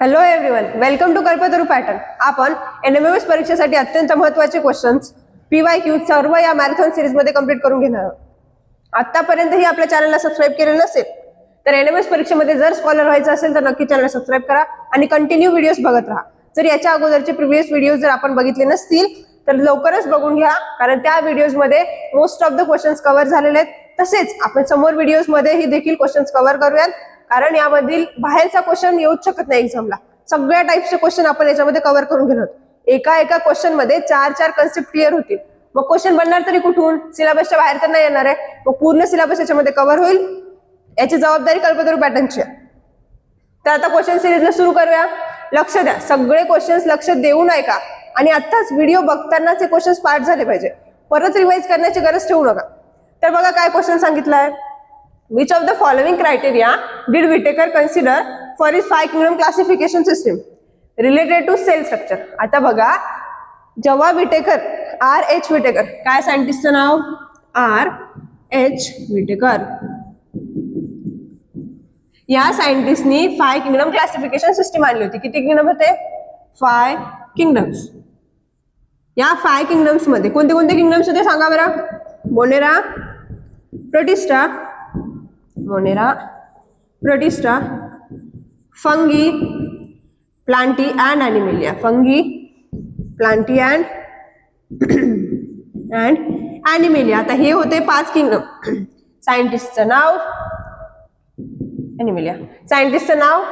Hello everyone welcome to Kalpataru pattern आपण N M M S परीक्षेसाठी अत्यंत महत्त्वाचे क्वेश्चन्स पी वाय क्यू सर्व या मॅरेथॉन सिरीजमध्ये कंप्लीट करून घेणार आहोत. आतापर्यंतही आपल्या चॅनलला सबस्क्राईब केले नसेल तर एन एम एस परीक्षेमध्ये जर स्कॉलर व्हायचं असेल तर नक्की चॅनल सबस्क्राईब करा आणि कंटिन्यू व्हिडिओज बघत राहा. जर याच्या अगोदरचे प्रिव्हियस व्हिडिओ जर आपण बघितले नसतील तर लवकरच बघून घ्या कारण त्या व्हिडिओजमध्ये most of the questions cover झालेले आहेत. तसेच आपण समोर व्हिडिओजमध्ये ही देखील क्वेश्चन्स कव्हर करूयात. कारण यामधील बाहेरचा क्वेश्चन येऊच शकत नाही एक्झामला सगळ्या टाईपचे क्वेश्चन आपण याच्यामध्ये कव्हर करून घेणार आहोत. एका एका क्वेश्चनमध्ये चार चार कन्सेप्ट क्लिअर होतील. मग क्वेश्चन बनणार तरी कुठून? सिलेबसच्या बाहेर तर नाही येणार आहे. मग पूर्ण सिलेबस याच्यामध्ये कव्हर होईल. याची जबाबदारी कल्पतरू पॅटर्नची आहे. तर आता क्वेश्चन सिरीजला सुरू करूया. लक्ष द्या. सगळे क्वेश्चन्स लक्ष देऊन ऐका आणि आत्ताच व्हिडिओ बघतानाच हे क्वेश्चन्स पाठ झाले पाहिजे. परत रिवाईज करण्याची गरज ठेवू नका. तर बघा काय क्वेश्चन सांगितलं आहे Which of the following criteria did Whittaker consider for his five kingdom classification system related to cell structure आता बघा जेव्हा विटेकर आर एच विटेकर काय सायंटिस्टचं नाव? आर एच विटेकर या सायंटिस्टनी फाय किंगडम क्लासिफिकेशन सिस्टीम आणली होती. किती किंगडम होते? फाय किंगडम्स या फाय किंगडम्समध्ये कोणते कोणते किंगडम्स होते सांगा बरं? Monera Protista Monera Protista Fungi Plantae and Animalia Fungi Plantae and and Animalia आता हे होते पाच किंगडम सायंटिस्टचं नाव ॲनिमेलिया सायंटिस्टचं नाव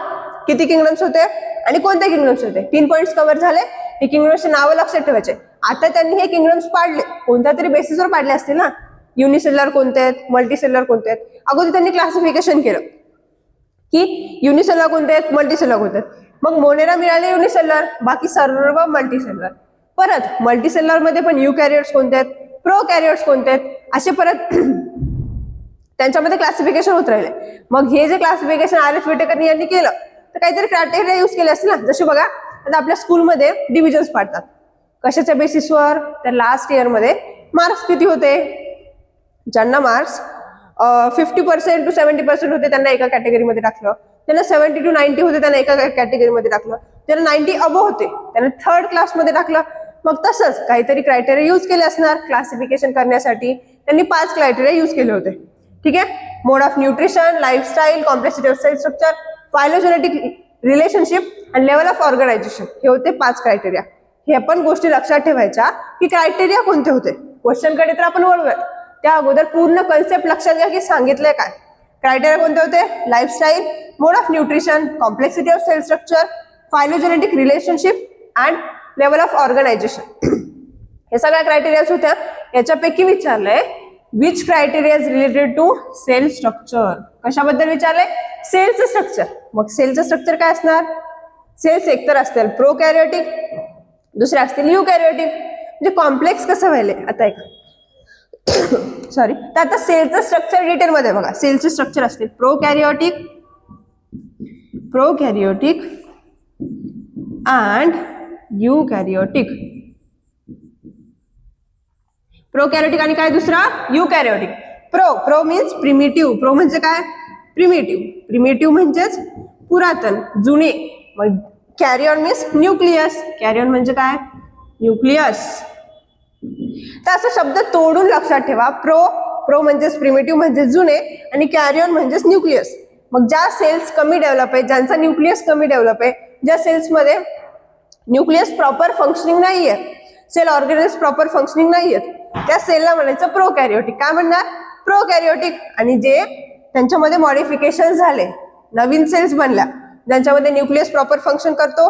किती किंगडम्स होते? आणि कोणते किंगडम्स होते? तीन पॉईंट्स कव्हर झाले. हे किंगडम्सचे नावं लक्षात ठेवायचे. आता त्यांनी हे किंगडम्स पाडले. कोणत्या तरी बेसिसवर पाडले असतील ना? युनिसेलर कोणते आहेत? मल्टीसेलर कोणते आहेत? अगोदर त्यांनी क्लासिफिकेशन केलं. की युनिसेलर कोणते आहेत? मल्टीसेलर कोणते आहेत? मग मोनेरा मिळाले युनिसेलर बाकी सर्व मल्टीसेलर परत मल्टीसेलरमध्ये पण यू कॅरियर्स कोणते आहेत? प्रो कॅरियर्स कोणते आहेत? असे परत त्यांच्यामध्ये क्लासिफिकेशन होत राहिले. मग हे जे क्लासिफिकेशन आर एस विटेकर यांनी केलं तर काहीतरी क्रायटेरिया युज केले असतील ना? जसे बघा आता आपल्या स्कूलमध्ये डिव्हिजन्स पाडतात. कशाच्या बेसिसवर तर लास्ट इयरमध्ये मार्क्स किती होते? ज्यांना marks fifty percent to seventy percent होते त्यांना एका कॅटेगरीमध्ये टाकलं. त्यांना सेव्हन्टी टू नाईन्टी होते त्यांना एका कॅटेगरीमध्ये टाकलं. त्यांना नाईन्टी अबो होते. त्यांना थर्ड क्लासमध्ये टाकलं. मग तसंच काहीतरी क्रायटेरिया यूज केले असणार क्लासिफिकेशन करण्यासाठी. त्यांनी पाच क्रायटेरिया युज केले होते. ठीक आहे? Mode of nutrition lifestyle complexity of cell structure phylogenetic relationship आणि लेवल ऑफ ऑर्गनायझेशन हे होते पाच क्रायटेरिया हे पण गोष्टी लक्षात ठेवायच्या की क्रायटेरिया कोणते होते? क्वेश्चनकडे तर आपण वळूयात. त्या अगोदर पूर्ण कन्सेप्ट लक्षात घ्या की सांगितलंय काय. क्रायटेरिया कोणते होते? Lifestyle mode of nutrition complexity of cell structure phylogenetic relationship and level of organisation हे सगळ्या क्रायटेरियाज होत्या. याच्यापैकी विचारलंय which criteria is related to cell structure कशाबद्दल विचारलंय? सेलचं स्ट्रक्चर मग सेलचं स्ट्रक्चर काय असणार? सेल्स एकतर असतील प्रो कॅरियोटिक दुसरे असतील यू कॅरियोटिक म्हणजे कॉम्प्लेक्स कसं व्हायले आता एक सॉरी तर आता सेलचं स्ट्रक्चर डिटेलमध्ये बघा. सेलचे स्ट्रक्चर असतील. Prokaryotic prokaryotic and eukaryotic prokaryotic आणि काय दुसरा? Eukaryotic pro pro means primitive pro म्हणजे काय? प्रिमिटिव्ह प्रिमिटिव्ह म्हणजेच पुरातन जुने. मग कॅरियॉन मीन्स न्यूक्लियस कॅरियॉन म्हणजे काय? न्यूक्लियस तर असं शब्द तोडून लक्षात ठेवा. प्रो प्रो म्हणजेच प्रिमिटिव्ह म्हणजे जुने आणि कॅरियॉन म्हणजेच न्यूक्लियस मग ज्या सेल्स कमी डेव्हलप आहे ज्यांचा न्यूक्लियस कमी डेव्हलप आहे ज्या सेल्समध्ये न्यूक्लियस प्रॉपर फंक्शनिंग नाही आहे सेल ऑर्गॅनिज प्रॉपर फंक्शनिंग नाही आहेत त्या सेलला म्हणायचं प्रो कॅरिओटिक काय म्हणणार? प्रो कॅरिओटिक आणि जे त्यांच्यामध्ये मॉडिफिकेशन झाले नवीन सेल्स बनल्या ज्यांच्यामध्ये न्यूक्लियस प्रॉपर फंक्शन करतो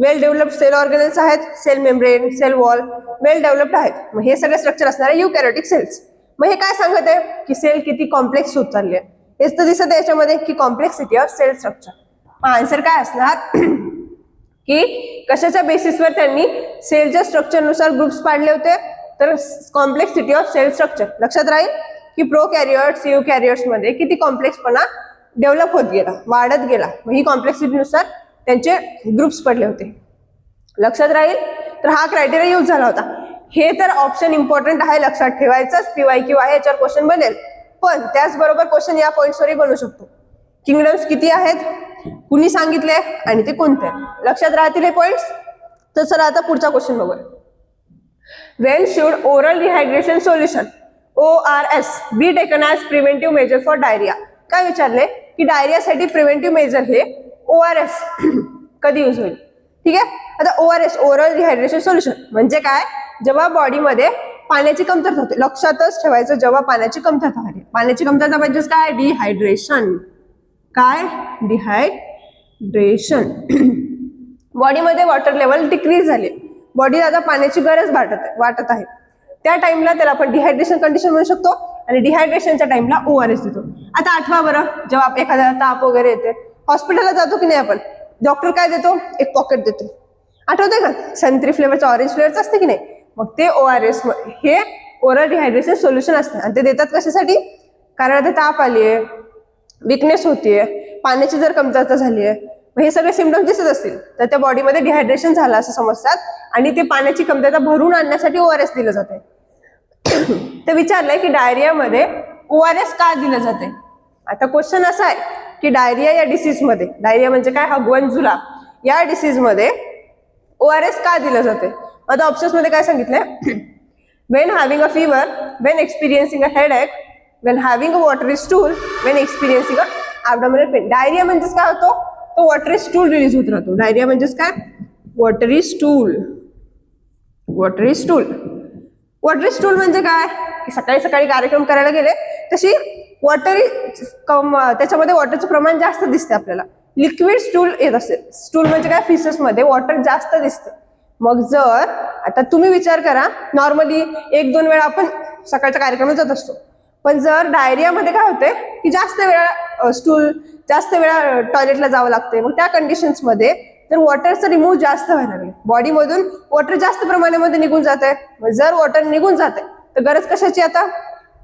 वेल डेव्हलप्ड सेल ऑर्गॅनिल्स आहेत cell membrane cell wall well developed आहेत. मग हे सगळे स्ट्रक्चर असणारे युकॅरोटिक सेल्स. मग हे काय सांगत आहे? की सेल किती कॉम्प्लेक्स होत चालली आहे. हेच तर दिसत आहे याच्यामध्ये की कॉम्प्लेक्सिटी ऑफ सेल स्ट्रक्चर. मग आन्सर काय असणार? की कशाच्या बेसिसवर त्यांनी सेलच्या स्ट्रक्चरनुसार ग्रुप्स पाडले होते? तर कॉम्प्लेक्सिटी ऑफ सेल स्ट्रक्चर. लक्षात राहील की प्रो कॅरियर्स यू कॅरियर्समध्ये किती कॉम्प्लेक्सपणा डेव्हलप होत गेला वाढत गेला. मग ही कॉम्प्लेक्सिटीनुसार त्यांचे ग्रुप्स पडले होते. लक्षात राहील? तर हा क्रायटेरिया यूज झाला होता. हे तर ऑप्शन इम्पॉर्टंट आहे लक्षात ठेवायचंच. पीवाय क्यू आहे याच्यावर क्वेश्चन बनेल. पण त्याचबरोबर क्वेश्चन या पॉईंट्सवरही बनू शकतो. किंगडम्स किती आहेत? कुणी सांगितले? आणि ते कोणते? लक्षात राहतील हे पॉईंट्स तर चला आता पुढचा क्वेश्चन बघूया. When should oral rehydration solution O R S be taken as preventive measure for diarrhoea काय विचारले? की डायरियासाठी प्रिव्हेंटिव्ह मेजर हे ओ आर एस कधी यूज होईल? ठीक आहे? आता O R S oral dehydration solution म्हणजे काय? जेव्हा बॉडीमध्ये पाण्याची कमतरता होते. लक्षातच ठेवायचं जेव्हा पाण्याची कमतरता होते पाण्याची कमतरता म्हणजेच काय? डिहायड्रेशन काय? डिहायड्रेशन बॉडीमध्ये वॉटर लेवल डिक्रीज झाले. बॉडीला आता पाण्याची गरज वाटत आहे वाटत आहे. त्या टाइमला त्याला आपण डिहायड्रेशन कंडिशन म्हणू शकतो. आणि डिहायड्रेशनच्या टाइमला ओ आर एस देतो. आता आठवा बरं जेव्हा आप- एखाद्याला ताप वगैरे येते हॉस्पिटलला जातो की नाही आपण? डॉक्टर काय देतो? एक पॉकेट देतो. आठवते का? संत्री फ्लेवरचं ऑरेंज फ्लेवरचं असते की नाही? मग ते ओ आर एस हे ओरल डिहायड्रेशन सोल्युशन असतं. आणि ते देतात कशासाठी? कारण आता ताप आली आहे विकनेस होतीये पाण्याची जर कमतरता झाली आहे मग हे सगळे सिमटम्स दिसत असतील. तर त्या बॉडीमध्ये डिहायड्रेशन झालं असं समजतात आणि ते पाण्याची कमतरता भरून आणण्यासाठी ओ आर एस दिलं जाते तर विचारलंय की डायरियामध्ये ओ आर एस का दिलं जाते आता क्वेश्चन असा आहे. की डायरिया या डिसीजमध्ये डायरिया म्हणजे काय? हगवण झुला या डिसीजमध्ये ओ आर एस का दिलं जाते? आता ऑप्शन्समध्ये काय सांगितलंय? When having a fever when experiencing a headache when having a watery stool when experiencing a abdominal pain diarrhoea म्हणजेच काय होतो? तो वॉटरी स्टूल रिलीज होत राहतो. डायरिया म्हणजेच काय? Watery stool watery stool watery stool म्हणजे काय? की सकाळी सकाळी कार्यक्रम करायला गेले तशी वॉटरी कम uh, त्याच्यामध्ये वॉटरचं प्रमाण जास्त दिसते आपल्याला. लिक्विड स्टूल येत असेल. स्टूल म्हणजे काय? फिसेस मध्ये वॉटर जास्त दिसते. मग जर आता तुम्ही विचार करा नॉर्मली एक दोन वेळा आपण सकाळच्या कार्यक्रमात जात असतो. पण जर डायरियामध्ये काय होते की जास्त वेळा स्टूल जास्त वेळा टॉयलेटला जावं लागते मग त्या कंडिशन्समध्ये तर वॉटरचं रिमूव्ह जास्त व्हायला लागेल. बॉडीमधून वॉटर जास्त प्रमाणामध्ये निघून जात आहे जर वॉटर निघून जात आहे तर गरज कशाची आता?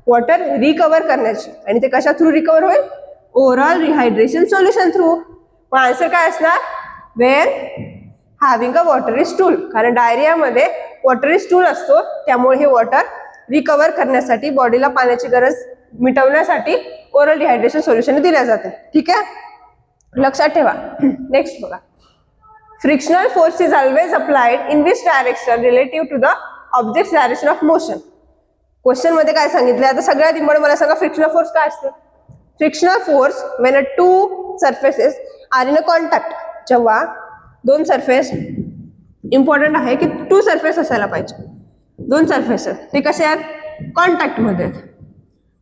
वॉटर रिकवर करण्याची. आणि ते कशा थ्रू रिकवर होईल? ओव्हरऑल रिहायड्रेशन सोल्युशन थ्रू मग आन्सर काय असणार? Where having a water is tool कारण डायरियामध्ये वॉटर इज टूल असतो त्यामुळे हे वॉटर रिकवर करण्यासाठी बॉडीला पाण्याची गरज मिटवण्यासाठी ओरल डिहायड्रेशन सोल्युशन दिल्या जाते. ठीक आहे? लक्षात ठेवा. नेक्स्ट बघा. Frictional force is always applied in which direction relative to the object direction of motion क्वेश्चनमध्ये काय सांगितलं आता सगळ्यात इम्पॉर्टंट मला सांगा फ्रिक्शनल फोर्स काय असते? Frictional force when a two surfaces are in a contact जेव्हा दोन सरफेस इम्पॉर्टंट आहे की टू सरफेस असायला पाहिजे. दोन सरफेस ते कसे आहेत? कॉन्टॅक्टमध्ये आहेत.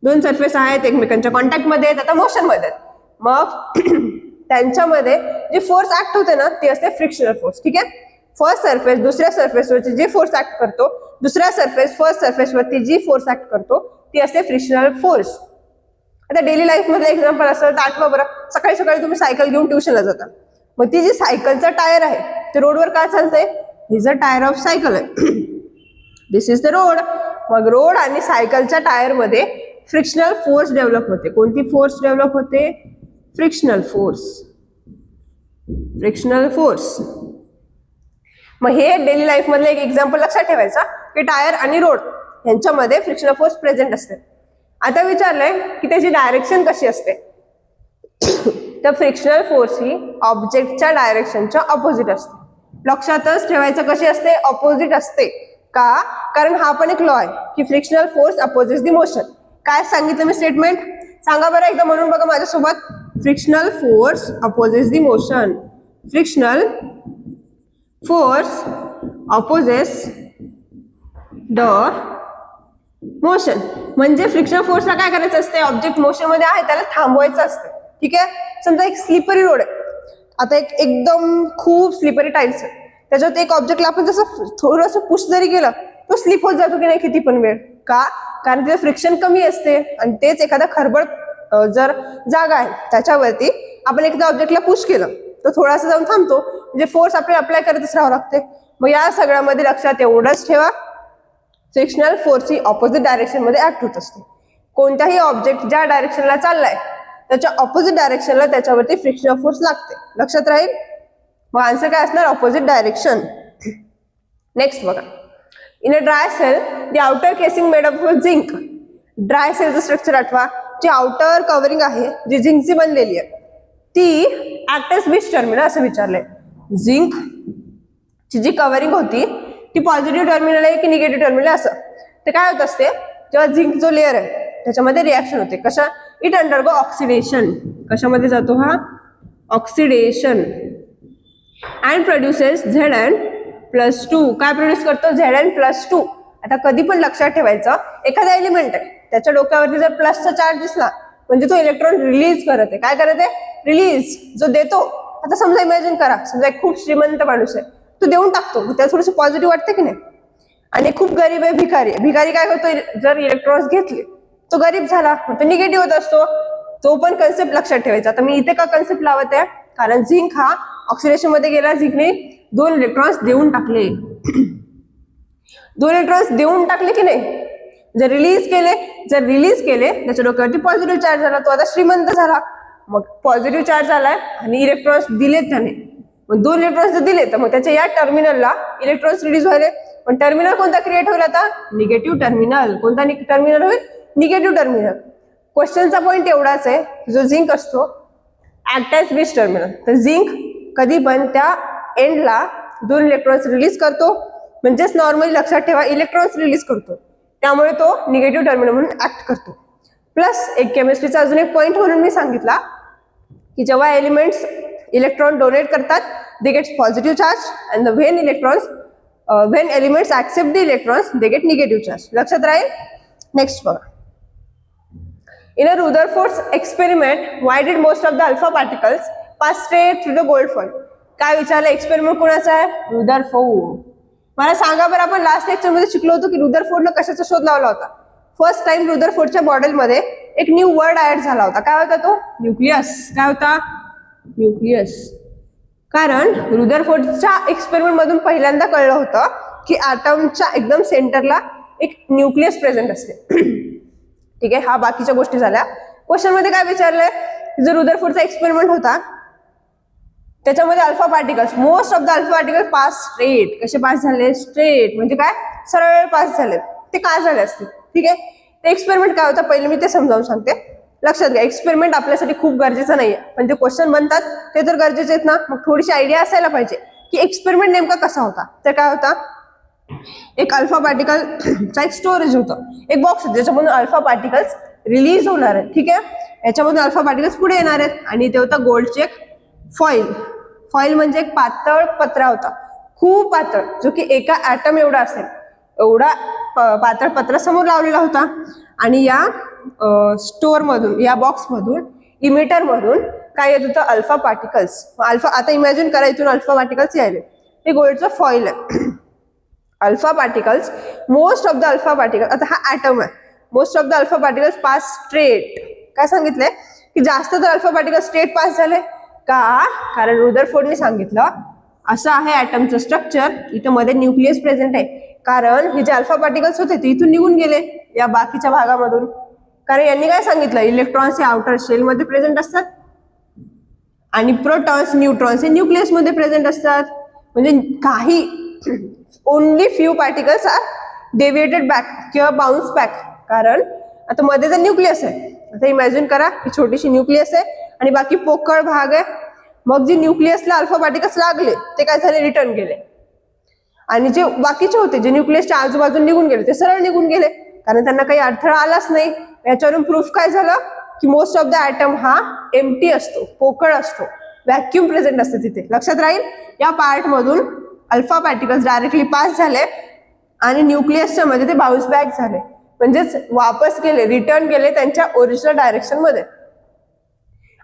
दोन सरफेस आहेत एकमेकांच्या कॉन्टॅक्टमध्ये आहेत आता मोशनमध्ये आहेत. मग त्यांच्यामध्ये जे फोर्स ऍक्ट होते ना ते असते फ्रिक्शनल फोर्स ठीक आहे? फर्स्ट सरफेस दुसऱ्या सर्फेसवरचे जे फोर्स ऍक्ट करतो दुसऱ्या सरफेस फर्स्ट सरफेसवरती जी फोर्स ऍक्ट करतो ती असते फ्रिक्शनल फोर्स आता डेली लाईफमध्ये एक्झाम्पल असेल तर आठवा बरं. सकाळी सकाळी तुम्ही सायकल घेऊन ट्युशनला जाता. मग ती जी सायकलचं टायर आहे ते रोडवर काय चालतंय? His a tyre of cycle आहे. दिस इज द रोड मग रोड आणि सायकलच्या टायरमध्ये फ्रिक्शनल फोर्स डेव्हलप होते. कोणती फोर्स डेव्हलप होते? फ्रिक्शनल फोर्स फ्रिक्शनल फोर्स मग हे डेली लाईफमधलं एक एक्झाम्पल लक्षात ठेवायचा. की टायर आणि रोड यांच्यामध्ये फ्रिक्शनल फोर्स प्रेझेंट असते. आता विचारलंय की त्याची डायरेक्शन कशी असते? तर फ्रिक्शनल फोर्स ही ऑब्जेक्टच्या डायरेक्शनच्या ऑपोजिट असते. लक्षातच ठेवायचं कशी असते? ऑपोजिट असते. का? कारण हा पण एक लॉ आहे की frictional force opposite the motion काय सांगितलं मी स्टेटमेंट सांगा बरं एकदा म्हणून बघा माझ्यासोबत. Frictional force opposite the motion frictional force opposite the motion म्हणजे फ्रिक्शन फोर्सला काय करायचं असते ऑब्जेक्ट मोशनमध्ये आहे त्याला थांबवायचं असतं ठीक आहे? समजा एक स्लिपरी रोड आहे. आता एक एकदम खूप स्लिपरी टाईल्स आहे त्याच्यात एक ऑब्जेक्टला आपण जसं थोडंसं पुश जरी केलं तो स्लिप होत जातो की नाही किती पण वेळ. का? कारण तिथे फ्रिक्शन कमी असते. आणि तेच एखादा खरबड जर जागा आहे त्याच्यावरती आपण एखाद्या ऑब्जेक्टला पुश केलं तर थोडासा जाऊन थांबतो. म्हणजे फोर्स आपल्याला अप्लाय करतच राहावं लागते मग या सगळ्यामध्ये लक्षात एवढंच ठेवा. फ्रिक्शनल फोर्स ही ऑपोजिट डायरेक्शनमध्ये ऍक्ट होत असते. कोणत्याही ऑब्जेक्ट ज्या डायरेक्शनला चाललाय त्याच्या ऑपोजिट डायरेक्शनला त्याच्यावरती फ्रिक्शनल फोर्स लागते. लक्षात राहील? मग आन्सर काय असणार? ऑपोजिट डायरेक्शन नेक्स्ट बघा. In a dry cell the outer casing made of zinc dry सेलचं structure आठवा. जी आउटर कव्हरिंग आहे जी झिंकची बनलेली आहे ती ऍक्टर्स विच टर्मिनल असं विचारलंय. झिंक ची जी कव्हरिंग होती ती पॉझिटिव्ह टर्मिनल आहे की निगेटिव्ह टर्मिनल आहे असं. ते काय होत असते? जेव्हा झिंक जो लेअर आहे त्याच्यामध्ये रिॲक्शन होते. कशा? इट अंडरगो ऑक्सिडेशन कशामध्ये जातो हा? Oxidation and produces Z N plus two काय प्रोड्यूस करतो? झेड अँड प्लस टू आता कधी पण लक्षात ठेवायचं. एखादा एलिमेंट आहे. त्याच्या डोक्यावरती जर प्लसचा चार्ज दिसला म्हणजे तो इलेक्ट्रॉन रिलीज करत आहे. काय करत आहे? रिलीज जो देतो. आता समजा इमॅजिन करा. समजा एक खूप श्रीमंत माणूस आहे. तो देऊन टाकतो. त्याला थोडंसं पॉझिटिव्ह वाटतं की नाही? आणि खूप गरीब आहे भिकारी आहे. भिकारी काय होतो जर इलेक्ट्रॉन्स घेतले तो गरीब झाला तो निगेटिव्ह होत असतो. तो पण कन्सेप्ट लक्षात ठेवायचा. आता मी इथे का कन्सेप्ट लावत आहे? कारण झिंक हा ऑक्सिडेशनमध्ये गेला झिंकने दोन इलेक्ट्रॉन्स देऊन टाकले. दोन इलेक्ट्रॉन्स देऊन टाकले की नाही? जर रिलीज केले जर रिलीज केले त्याच्या डोक्यावरती पॉझिटिव्ह चार्ज झाला. तो आता श्रीमंत झाला. मग पॉझिटिव्ह चार्ज आलाय आणि इलेक्ट्रॉन्स दिलेत त्याने. मग दोन इलेक्ट्रॉन्स जर दिले तर मग त्याच्या या टर्मिनलला इलेक्ट्रॉन्स रिलीज व्हायले. पण टर्मिनल कोणता क्रिएट होईल आता? निगेटिव्ह टर्मिनल कोणता टर्मिनल होईल? निगेटिव्ह टर्मिनल क्वेश्चनचा पॉईंट एवढाच आहे जो झिंक असतो ऍक्टॅच विच टर्मिनल तर झिंक कधी पण त्या एंडला दोन इलेक्ट्रॉन्स रिलीज करतो. म्हणजेच नॉर्मली लक्षात ठेवा इलेक्ट्रॉन्स रिलीज करतो. त्यामुळे तो निगेटिव्ह टर्मिनल म्हणून ऍक्ट करतो. प्लस एक केमिस्ट्रीचा अजून एक पॉईंट म्हणून मी सांगितला की जेव्हा एलिमेंट्स इलेक्ट्रॉन डोनेट करतात. They get positive charge and the when electrons when elements accept the electrons they get negative charge लक्षात राहील नेक्स्ट बघा In a Rutherford's experiment, why did most of the alpha particles pass straight through the gold foil? काय विचारलं? Experiment कोणाचा आहे? Rutherford मला सांगा बरं आपण लास्ट लेक्चरमध्ये शिकलो होतो की रुदरफोर्डनं कशाचा शोध लावला होता? फर्स्ट टाइम रुदरफोर्डच्या मॉडेलमध्ये एक न्यू वर्ड ऍड झाला होता. काय होता तो? न्यूक्लियस काय होता? न्यूक्लियस कारण रुदरफोर्डच्या एक्सपेरिमेंट मधून पहिल्यांदा कळलं होतं की आटमच्या एकदम सेंटरला एक न्यूक्लियस प्रेझेंट असते. ठीक आहे हा बाकीच्या गोष्टी झाल्या. क्वेश्चनमध्ये काय विचारलंय? जर रुदरफोर्डचा एक्सपेरिमेंट होता त्याच्यामध्ये alpha particles most of the alpha particle pass straight कसे पास झाले? स्ट्रेट म्हणजे काय? सरळ पास झाले ते काय झाले असतील? ठीक आहे. ते एक्सपेरिमेंट काय होता? पहिले मी ते समजावून सांगते. लक्षात घ्या एक्सपेरिमेंट आपल्यासाठी खूप गरजेचं नाही पण जे क्वेश्चन बनतात ते तर गरजेचे आहेत ना. मग थोडीशी आयडिया असायला पाहिजे की एक्सपेरिमेंट नेमका कसा होता. तर काय होता? एक अल्फा पार्टिकलचा एक स्टोरेज होतं. एक बॉक्स होतं ज्याच्यामधून अल्फा पार्टिकल्स रिलीज होणार आहेत. ठीक आहे? याच्यामधून अल्फा पार्टिकल्स पुढे येणार आहेत. आणि ते होता गोल्डचे एक फॉईल फॉईल म्हणजे एक पातळ पत्रा होता. खूप पातळ जो की एका ॲटम एवढा असेल. एवढा प- पातळ पत्र समोर लावलेला होता. आणि या स्टोअरमधून या बॉक्समधून इमिटरमधून काय येत होतं? Alpha particles. अल्फा आता इमॅजिन करा इथून अल्फा पार्टिकल्स यायले. हे गोल्डचं फॉईल आहे. Alpha particles most of the alpha particle आता हा ॲटम आहे. Most of the alpha particles pass straight. काय सांगितलंय? की जास्त तर अल्फा पार्टिकल स्ट्रेट पास झाले? का? कारण रुदरफोर्डने सांगितलं असं आहे ॲटमचं स्ट्रक्चर. इथं मध्ये न्यूक्लियस प्रेझेंट आहे. कारण हे जे अल्फा पार्टिकल्स होते ते इथून निघून गेले या बाकीच्या भागामधून. कारण यांनी काय सांगितलं? इलेक्ट्रॉन्स हे आउटर शेलमध्ये प्रेझेंट असतात. आणि प्रोटॉन्स न्यूट्रॉन्स हे न्यूक्लियसमध्ये प्रेझेंट असतात. म्हणजे काही only few particles are deviated back किंवा बाउन्स बॅक कारण आता मध्ये जर न्यूक्लियस आहे आता इमॅजिन करा ही छोटीशी न्यूक्लियस आहे आणि बाकी पोकळ भाग आहे. मग जे न्यूक्लियसला अल्फा पार्टिकल्स लागले ते काय झाले? रिटर्न गेले. आणि जे बाकीचे होते जे न्यूक्लियसच्या आजूबाजून निघून गेले ते सरळ निघून गेले. कारण त्यांना काही अडथळा आलाच नाही. याच्यावरून प्रूफ काय झालं? की मोस्ट ऑफ द ॲटम हा एमटी असतो पोकळ असतो. व्हॅक्युम प्रेझेंट असते तिथे. लक्षात राहील या पार्ट मधून अल्फा पार्टिकल्स डायरेक्टली पास झाले आणि न्यूक्लियसच्या मध्ये ते बाउन्स बॅक झाले. म्हणजेच वापस गेले रिटर्न गेले त्यांच्या ओरिजिनल डायरेक्शनमध्ये.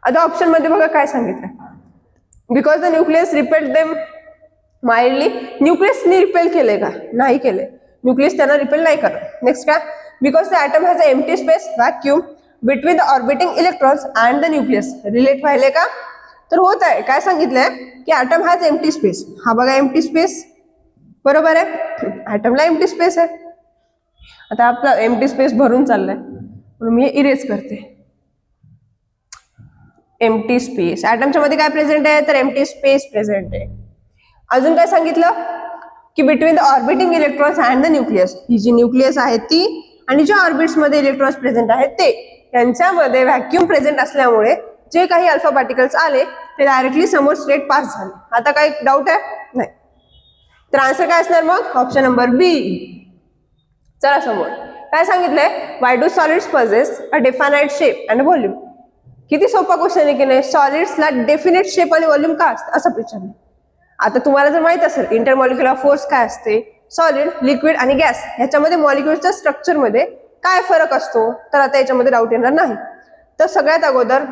आता ऑप्शनमध्ये बघा काय सांगितलं because the nucleus repel them mildly न्यूक्लियसनी repel केले का? नाही केले न्यूक्लियस त्यांना रिपेल नाही करत. नेक्स्ट काय? Because the atom has a empty space vacuum between the orbiting electrons and the nucleus relate व्हायले का? तर होत आहे. काय सांगितलंय? की ॲटम हॅज एम्प्टी स्पेस हा बघा एम्प्टी स्पेस बरोबर आहे? ॲटमला एम्प्टी स्पेस आहे. आता आपला एम्प्टी स्पेस भरून चाललाय. म्हणून मी इरेज करते. एम्प्टी स्पेस ॲटमच्या मध्ये काय प्रेझेंट आहे? तर एम्प्टी स्पेस प्रेझेंट आहे. अजून काय सांगितलं? की between the orbiting electrons and the nucleus ही जी न्यूक्लियस आहे ती आणि ज्या ऑर्बिट्समध्ये इलेक्ट्रॉन्स प्रेझेंट आहेत ते यांच्यामध्ये व्हॅक्युम प्रेझेंट असल्यामुळे जे काही अल्फा पार्टिकल्स आले ते डायरेक्टली समोर स्ट्रेट पास झाले. आता काही डाऊट आहे? नाही. तर आन्सर काय असणार मग? ऑप्शन नंबर बी चला समोर. काय सांगितलंय? Why do solids possess a definite shape and volume किती सोपा क्वेश्चन आहे की नाही? सॉलिड्सला डेफिनेट शेप आणि व्हॉल्यूम का असतं? असं विचारलं आता तुम्हाला जर माहीत असेल इंटरमॉलिक्युलर फोर्स काय असते? सॉलिड लिक्विड आणि गॅस ह्याच्यामध्ये मॉलिक्युलच्या स्ट्रक्चरमध्ये काय फरक असतो? तर आता याच्यामध्ये डाऊट येणार नाही. तर सगळ्यात अगोदर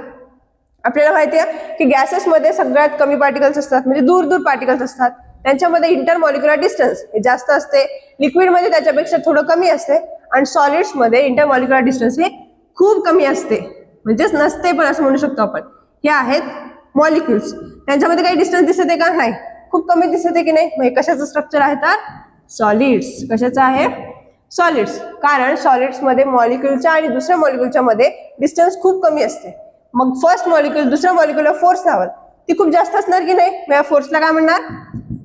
आपल्याला माहिती आहे की गॅसेसमध्ये सगळ्यात कमी पार्टिकल्स असतात म्हणजे दूर दूर पार्टिकल्स असतात. त्यांच्यामध्ये इंटरमॉलिक्युलर डिस्टन्स हे जास्त असते. लिक्विडमध्ये त्याच्यापेक्षा थोडं कमी असते आणि सॉलिड्समध्ये इंटरमॉलिक्युलर डिस्टन्स हे खूप कमी असते. म्हणजेच नसते पण असं म्हणू शकतो आपण. हे आहेत मॉलिक्युल्स त्यांच्यामध्ये काही डिस्टन्स दिसते का? नाही. खूप कमी दिसते की नाही? मग हे कशाचं स्ट्रक्चर आहे तर? सॉलिड्स कशाचं आहे? सॉलिड्स कारण सॉलिड्समध्ये मॉलिक्युलच्या आणि दुसऱ्या मॉलिक्युलच्या मध्ये डिस्टन्स खूप कमी असते. मग फर्स्ट मॉलिक्युल दुसऱ्या मॉलिक्युलर फोर्स लावल. ती खूप जास्त असणार की नाही? मग या फोर्सला काय म्हणणार?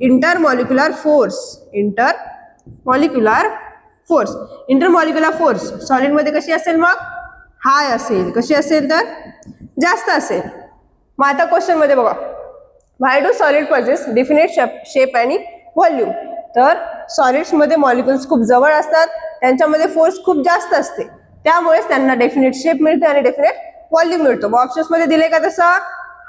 Intermolecular force intermolecular force intermolecular force सॉलिडमध्ये कशी असेल मग? हाय असेल. कशी असेल तर? जास्त असेल. मग आता क्वेश्चनमध्ये बघा. Why do solid possess definite shape shape आणि व्हॉल्यूम तर सॉलिड्समध्ये मॉलिक्युल्स खूप जवळ असतात त्यांच्यामध्ये फोर्स खूप जास्त असते. त्यामुळेच त्यांना डेफिनेट शेप मिळते आणि डेफिनेट व्हॉल्यूम मिळतो. मग दिले का तसं?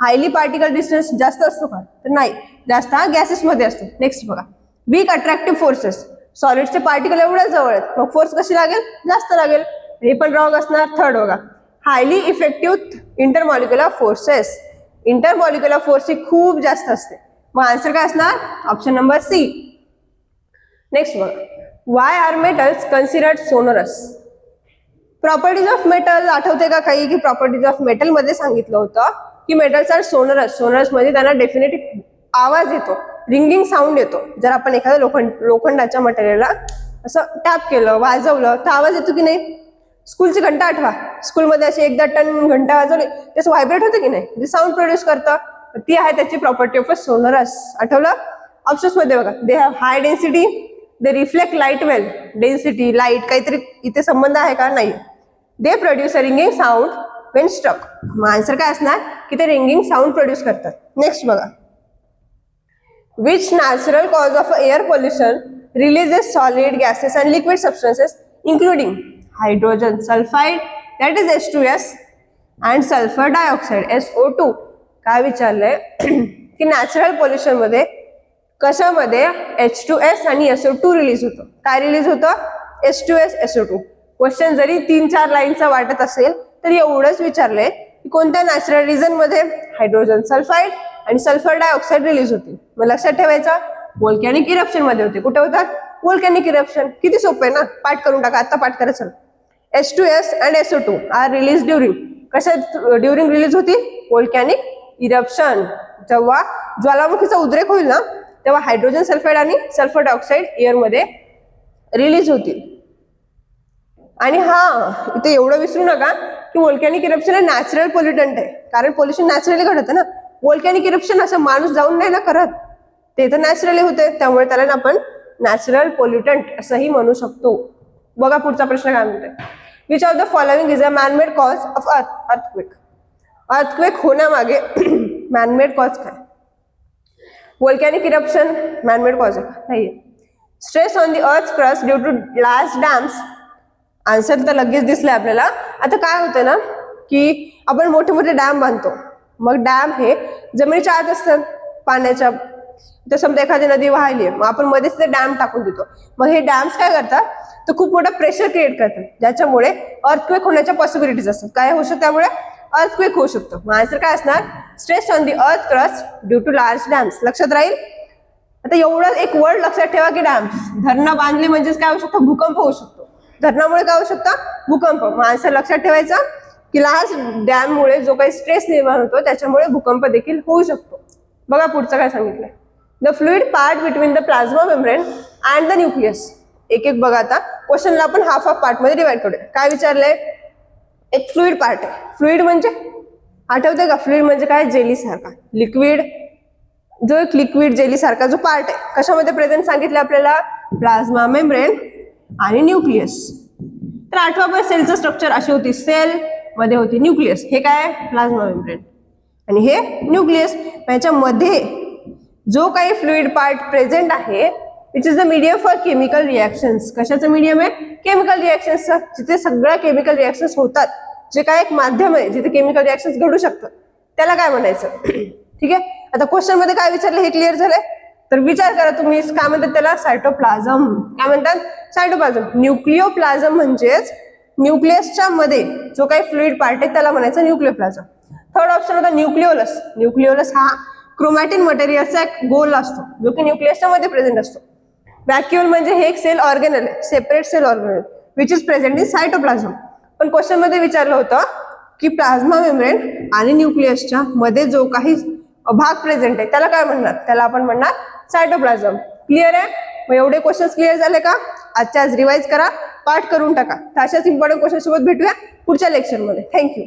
हायली पार्टिकल डिस्टन्स जास्त असतो का? तर नाही. जास्त हा गॅसेसमध्ये असतो. नेक्स्ट बघा. वीक अट्रॅक्टिव्ह फोर्सेस सॉलिडचे पार्टिकल एवढ्या जवळ आहेत. मग फोर्स कशी लागेल? जास्त लागेल. हे पण रॉंग असणार. थर्ड बघा. Highly effective intermolecular forces intermolecular force ही खूप जास्त असते. मग आन्सर काय असणार? ऑप्शन नंबर सी नेक्स्ट बघ. Why are metals considered sonorous properties of metal आठवते का काही? की प्रॉपर्टीज ऑफ मेटलमध्ये सांगितलं होतं की मेटल्स आर सोनरस सोनरसमध्ये त्यांना डेफिनेट आवाज येतो. रिंगिंग साऊंड येतो. जर आपण एखाद्या लोखंड लोखंडाच्या मटेरियलला असं टॅप केलं वाजवलं तर आवाज येतो की नाही? स्कूलची घंटा आठवा. स्कूलमध्ये अशी एकदा टन घंटा वाजवली. त्याचं व्हायब्रेट होतं की नाही? जे साऊंड प्रोड्यूस करतं ती आहे त्याची प्रॉपर्टी ऑफ अ सोनरस आठवलं? ऑप्शन्समध्ये बघा. They have high density they reflect light well density light काहीतरी इथे संबंध आहे का? नाही. They produce a ringing sound when struck मग आन्सर काय असणार? की ते रिंगिंग साऊंड प्रोड्यूस करतात. नेक्स्ट बघा. Which natural cause of air pollution releases solid gases and liquid substances including hydrogen sulphide that is S two S and sulphur dioxide S O two काय विचारलंय? की natural पोल्युशनमध्ये कशामध्ये H two S आणि SO two release होतं? काय release होतं? S two S SO two question जरी तीन चार लाईनचा वाटत असेल तरी एवढंच विचारलंय की कोणत्या नॅचरल रिझनमध्ये हायड्रोजन सल्फाईड आणि सल्फर डायऑक्साईड रिलीज होतील मग लक्षात ठेवायचा वोल्कॅनिक इरप्शनमध्ये होते. कुठे होतात? वोल्कॅनिक इरप्शन किती सोपं आहे ना? पाठ करून टाका. आता पाठ करायचं. S two S and S O two are release during कशा ड्युरिंग रिलीज होतील वोल्कॅनिक इरप्शन जेव्हा ज्वालामुखीचा उद्रेक होईल ना तेव्हा हायड्रोजन सल्फाईड आणि सल्फर डायऑक्साईड एअरमध्ये रिलीज होतील. आणि हा इथे एवढं विसरू नका की वोल्कॅनिक इरप्शन हे नॅचरल पोल्युटंट आहे. कारण पोल्युशन नॅचरली घडतं ना. वोल्कॅनिक इरप्शन असं माणूस जाऊन नाही ना करत. ते तर नॅचरली होते. त्यामुळे त्याला ना आपण नॅचरल पोल्युटंट असंही म्हणू शकतो. बघा पुढचा प्रश्न काय म्हणतोय. Which of the following is a manmade cause of earth earthquake earthquake होण्यामागे मॅनमेड कॉज काय? वोल्कॅनिक इरप्शन मॅनमेड कॉज आहे का? Stress on the earth crust due to last dams answer तर लगेच दिसलं आपल्याला. आता काय होतं ना की आपण मोठे मोठे डॅम बांधतो. मग डॅम हे जमिनीच्या आत असतात पाण्याच्या तर समजा एखादी नदी वाहिली मग आपण मध्येच ते डॅम टाकून देतो. मग हे डॅम्स काय करतात? तर खूप मोठा प्रेशर क्रिएट करतात. ज्याच्यामुळे अर्थक्वेक होण्याच्या पॉसिबिलिटीज असतात. काय होऊ शकतं त्यामुळे? अर्थक्वेक होऊ शकतो. मग आन्सर काय असणार? Stress on the earth crust due to large dams लक्षात राहील? आता एवढं एक वर्ड लक्षात ठेवा की डॅम्स धरणं बांधले म्हणजेच काय होऊ शकतं? भूकंप होऊ शकतो. धरणामुळे काय होऊ शकतं? भूकंप. मग आन्सर लक्षात ठेवायचा की लार्ज डॅममुळे जो काही स्ट्रेस निर्माण होतो त्याच्यामुळे भूकंप देखील होऊ शकतो. बघा पुढचं काय सांगितलंय. The fluid part between the plasma membrane and the nucleus एक एक बघा आता. क्वेश्चनला आपण हाफ हाफ पार्टमध्ये डिवाइड करूया. काय विचारलंय? एक फ्लुईड पार्ट आहे. फ्लुईड म्हणजे? आठवते का? फ्लुईड म्हणजे काय? जेली सारखा. लिक्विड जो एक लिक्विड जेली सारखा जो पार्ट आहे. कशामध्ये प्रेझेंट सांगितलं आपल्याला? प्लाझ्मा मेम्ब्रेन आणि न्यूक्लियस तर आठवा पण सेलचं स्ट्रक्चर अशी होती. सेल मध्ये होती न्यूक्लियस हे काय? प्लाझ्मा मेम्ब्रेन आणि हे न्यूक्लियस याच्यामध्ये जो काही फ्लुईड पार्ट प्रेझेंट आहे it is the medium for chemical reactions कशाचं मीडियम आहे? केमिकल रिॲक्शन्सचं जिथे सगळ्या केमिकल रिॲक्शन्स होतात जे काय एक माध्यम आहे जिथे केमिकल रिॲक्शन्स घडू शकतात. त्याला काय म्हणायचं? ठीक आहे? आता क्वेश्चनमध्ये काय विचारलं? हे क्लिअर झालंय? तर विचार करा तुम्ही. काय म्हणतात त्याला? सायटोप्लाझम काय म्हणतात? सायटोप्लाझम न्यूक्लिओप्लाझम म्हणजेच न्यूक्लियसच्या मध्ये जो काही फ्लुईड पार्ट आहे त्याला म्हणायचं न्यूक्लिओप्लाझम थर्ड ऑप्शन होता न्यूक्लिओलस न्यूक्लिओलस हा क्रोमॅटिन मटेरियलचा एक गोल असतो जो की न्यूक्लियसच्या मध्ये प्रेझेंट असतो. व्हॅक्युल म्हणजे हे एक सेल ऑर्गेनल आहे separate cell organelle which is present in cytoplasm पण क्वेश्चनमध्ये विचारलं होतं की प्लाझ्मा मेम्ब्रेन आणि न्यूक्लियसच्या मध्ये जो काही भाग प्रेझेंट आहे त्याला काय म्हणणार? त्याला आपण म्हणणार सायटोप्लाझम क्लिअर आहे? मग एवढे क्वेश्चन क्लिअर झाले का? आजच्या आज रिवाइज करा पाठ करून टाका. तर अशाच इम्पॉर्टंट क्वेश्चन सोबत भेटूया पुढच्या लेक्चरमध्ये थँक्यू